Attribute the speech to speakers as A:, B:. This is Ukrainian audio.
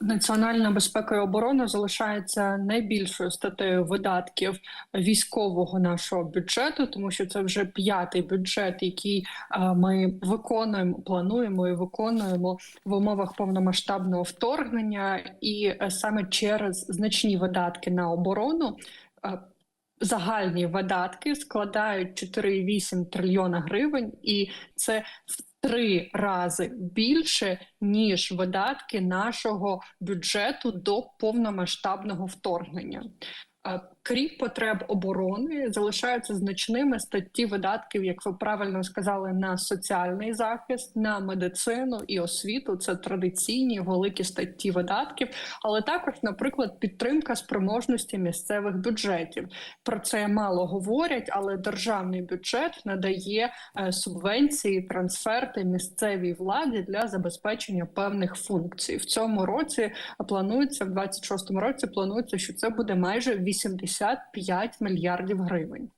A: Національна безпека і оборона залишається найбільшою статтею видатків військового нашого бюджету, тому що це вже п'ятий бюджет, який е, ми виконуємо, плануємо і виконуємо в умовах повномасштабного вторгнення, і е, саме через значні видатки на оборону. Загальні видатки складають 4,8 трильйона гривень, і це в три рази більше ніж видатки нашого бюджету до повномасштабного вторгнення. Крім потреб оборони, залишаються значними статті видатків, як ви правильно сказали, на соціальний захист, на медицину і освіту. Це традиційні великі статті видатків, але також, наприклад, підтримка спроможності місцевих бюджетів. Про це мало говорять, але державний бюджет надає е, субвенції, трансферти місцевій владі для забезпечення певних функцій. В цьому році планується в 26-му році. Планується, що це буде майже 85 мільярдів гривень.